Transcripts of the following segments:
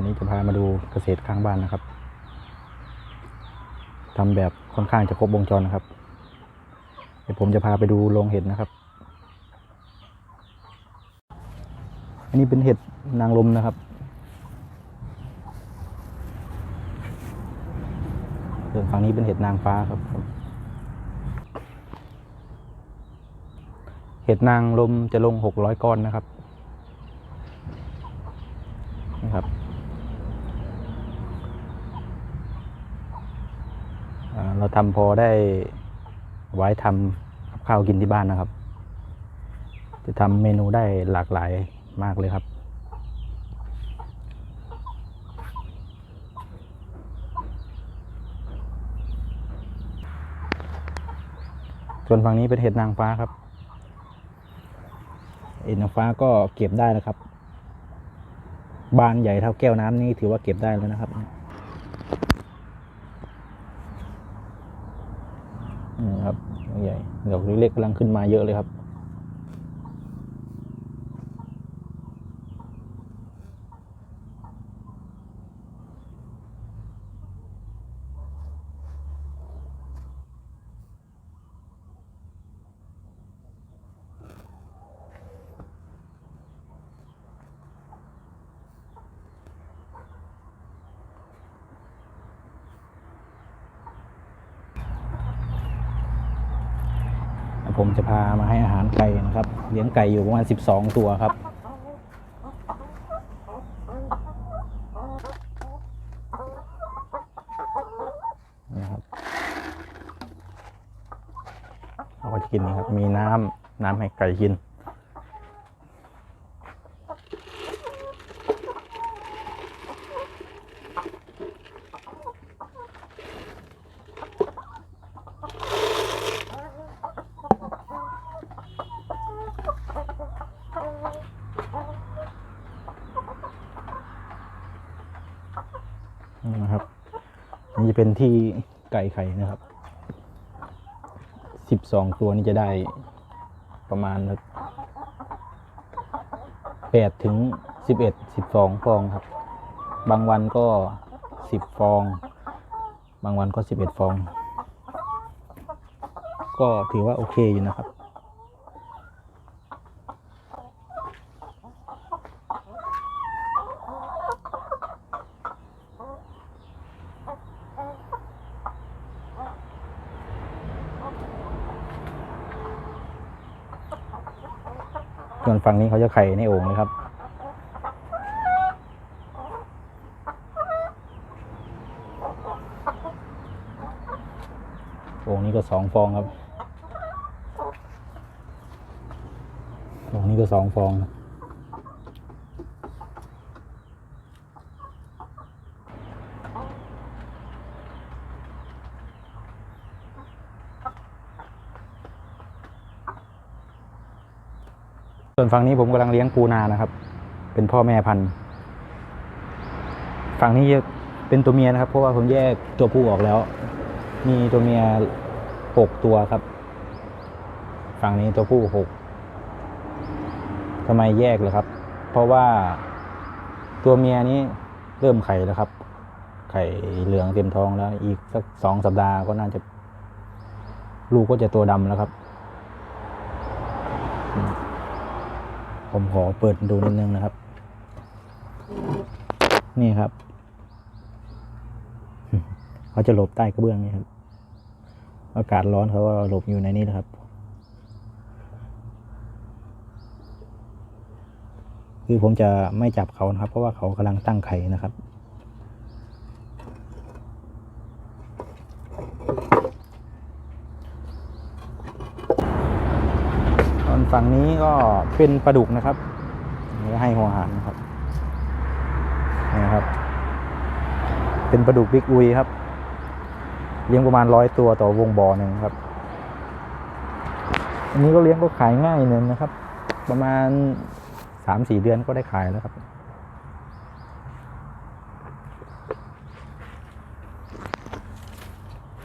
วันนี้จะพามาดูเกษตรข้างบ้านนะครับทำแบบค่อนข้างจะครบวงจรนะครับ เดี๋ยวผมจะพาไปดูโรงเห็ดนะครับ อันนี้เป็นเห็ดนางลมนะครับส่วนฝั่งนี้เป็นเห็ดนางฟ้าครับ เห็ดนางลมจะลงหกร้อยก้อนนะครับ อ่าเราทำพอได้ไว้ทำกับข้าวกินที่บ้านนะครับ จะทำเมนูได้หลากหลายมากเลยครับ ส่วนฝั่งนี้เป็นเห็ดนางฟ้าครับเห็ดนางฟ้าก็เก็บได้นะครับ บานใหญ่เท่าแก้วน้ำนี่ถือว่าเก็บได้แล้วนะครับนี่ครับดอกให ญ่ดอกเล็กๆกำลังขึ้นมาเยอะเลยครับ ผมจะพามาให้อาหารไก่นะครับ เลี้ยงไก่อยู่ประมาณ 12 ตัวครับ นะครับเขาก็จะกินนะครับ มีน้ำน้ำให้ไก่กิน นี่นะครับนี่จะเป็นที่ไก่ไข่นะครับสิบสองตัวนี้จะได้ประมาณแปดถึงสิบเอ็ดสิบสองฟองครับ บางวันก็สิบฟอง บางวันก็สิบเอ็ดฟอง ก็ถือว่าโอเคอยู่นะครับ ส่วนฝั่งนี้เขาจะไข่ในโอ่งเลยครับ โอ่งนี้ก็สองฟองครับโอ่งนี้ก็สองฟองส่ว ฝั่งนี้ผมกำลังเลี้ยงปูนานะครับ เป็นพ่อแม่พันธุ์ฝั่งนี้เป็นตัวเมียนะครับ เพราะว่าผมแยกตัวผู้ออกแล้ว มีตัวเมียหกตัวครับ ฝั่งนี้ตัวผู้หกทำไมแยกเลยครับ เพราะว่าตัวเมียนี้เริ่มไข่แล้วครับ ไข่เหลืองเต็มท้องแล้ว อีกสักสองสัปดาห์ก็น่าจะ ลูกก็จะตัวดำแล้วครับ ผมขอเปิดดูนิดนึงนะครับ นี่ครับเขาจะหลบใต้กระเบื้องนี่ครับ อากาศร้อนเขาก็หลบอยู่ในนี้นะครับ คือผมจะไม่จับเขานะครับ เพราะว่าเขากำลังตั้งไข่นะครับ ส่วน ฝั่งนี้ก็เป็นปลาดุกนะครับให้หัวหารนะครับนี่นะครับ เป็นปลาดุกบิ๊กอุยครับ เลี้ยงประมาณร้อยตัวต่อวงบ่อหนึ่งครับ อันนี้ก็เลี้ยงก็ขายง่ายหนึ่งนะครับ ประมาณสามสี่เดือนก็ได้ขายแล้วครับ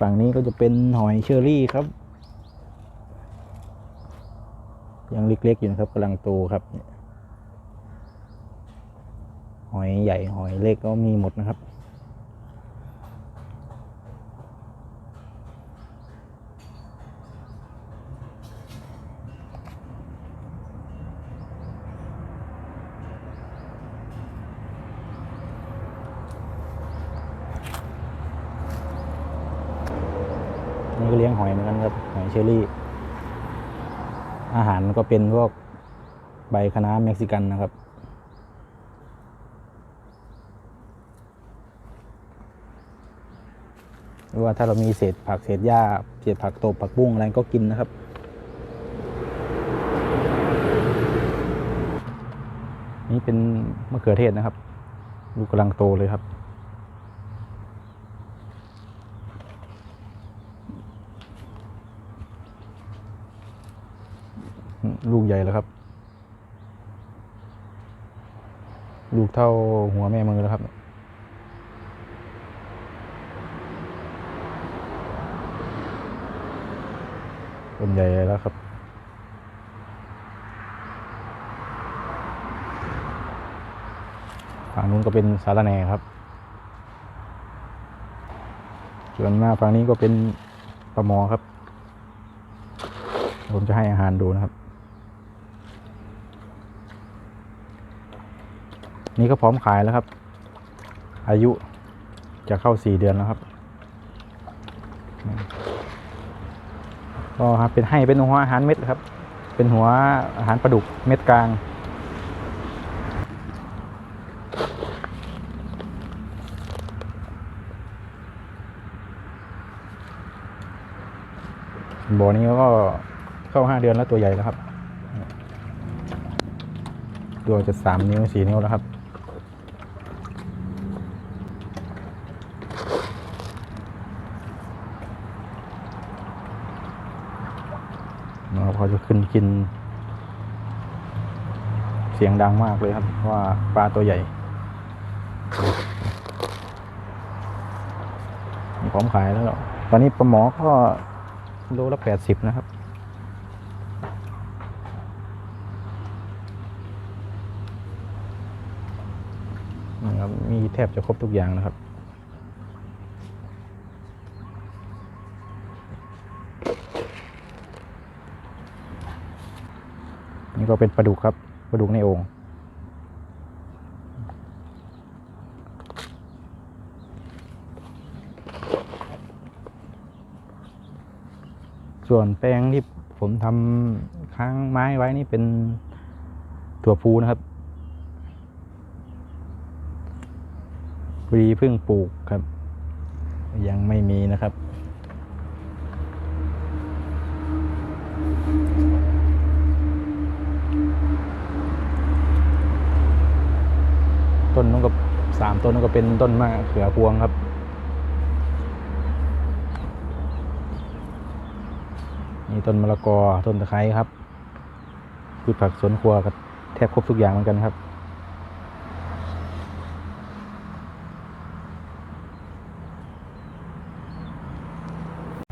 ฝั่งนี้ก็จะเป็นหอยเชอรี่ครับ ยังเล็กๆอยู่นะครับกำลังโตครับหอยอยใหญ่หอยเล็กก็มีหมดนะครับ นี่ก็เลี้ยงหอยเหมือนกันครับ หอยเชอรี่ อาหารก็เป็นพวกใบคะน้าเม็กซิกันนะครับหรือว่าถ้าเรามีเศษผักเศษหญ้าเศษผักตบผักบุ้งอะไรก็กินนะครับ นี่เป็นมะเขือเทศนะครับ ลูกกำลังโตเลยครับ ลูกใหญ่แล้วครับ ลูกเท่าหัวแม่มือแล้วครับต้นใหญ่แล้วครับฝั่งนู้นก็เป็นสาระแหน่ครับ ส่วนมาฝั่งนี้ก็เป็นปลาหมอครับ ผมจะให้อาหารดูนะครับ นี่ก็พร้อมขายแล้วครับ อายุจะเข้าสี่เดือนแล้วครับก็ครับเป็นให้เป็นหัวอาหารเม็ดครับ เป็นหัวอาหารปลาดุกเม็ดกลาง บ่อนี้ก็เข้าห้าเดือนแล้วตัวใหญ่แล้วครับ ตัวจะสามนิ้วสี่นิ้วแล้วครับ นะครับ เขาจะขึ้นกิน เสียงดังมากเลยครับ ว่าปลาตัวใหญ่ พร้อมขายแล้วตอนนี้ปลาหมอก็โลละแปดสิบนะครับนะครับ มีแทบจะครบทุกอย่างนะครับ นี่ก็เป็นปลาดุกครับปลาดุกในโอ่งส่วนแป้งที่ผมทำค้างไม้ไว้นี่เป็นถั่วพูนะครับพอดีเพิ่งปลูกครับ ยังไม่มีนะครับ ต้นนู้นก็สามต้นนู้นก็เป็นต้นมะเขือพวงครับ นี่ต้นมะละกอต้นตะไคร้ครับพืชผักสวนครัวก็แทบครบทุกอย่างเหมือนกันครับ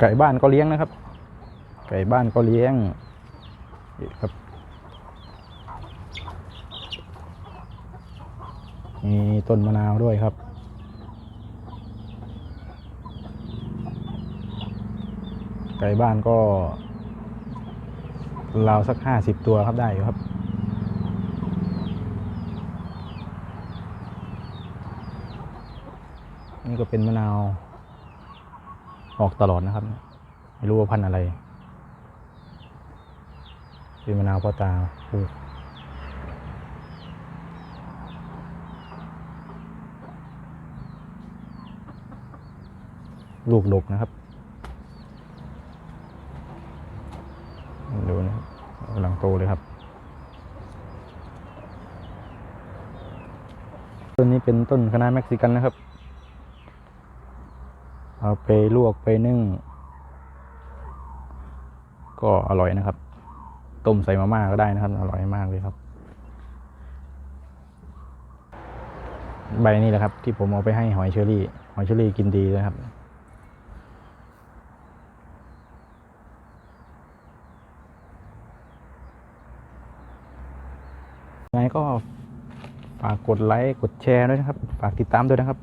ไก่บ้านก็เลี้ยงนะครับ ไก่บ้านก็เลี้ยงครับ มีต้นมะนาวด้วยครับ ไก่บ้านก็ราวสักห้าสิบตัวครับได้อยู่ครับ นี่ก็เป็นมะนาว ออกตลอดนะครับ ไม่รู้ว่าพันธุ์อะไร เป็นมะนาวพ่อตาปลูก ลูกดกนะครับดูนะครับกำลังโตเลยครับต้นนี้เป็นต้นคะน้าเม็กซิกันนะครับ เอาไปลวกไปนึ่ง ก็อร่อยนะครับ ต้มใส่มาม่าก็ได้นะครับ อร่อยมากเลยครับ ใบนี้แหละครับ ที่ผมเอาไปให้หอยเชอรี่ หอยเชอรี่กินดีนะครับ ยังไง ก็ฝากกดไลค์กดแชร์ด้วยนะครับ ฝากติดตามด้วยนะครับ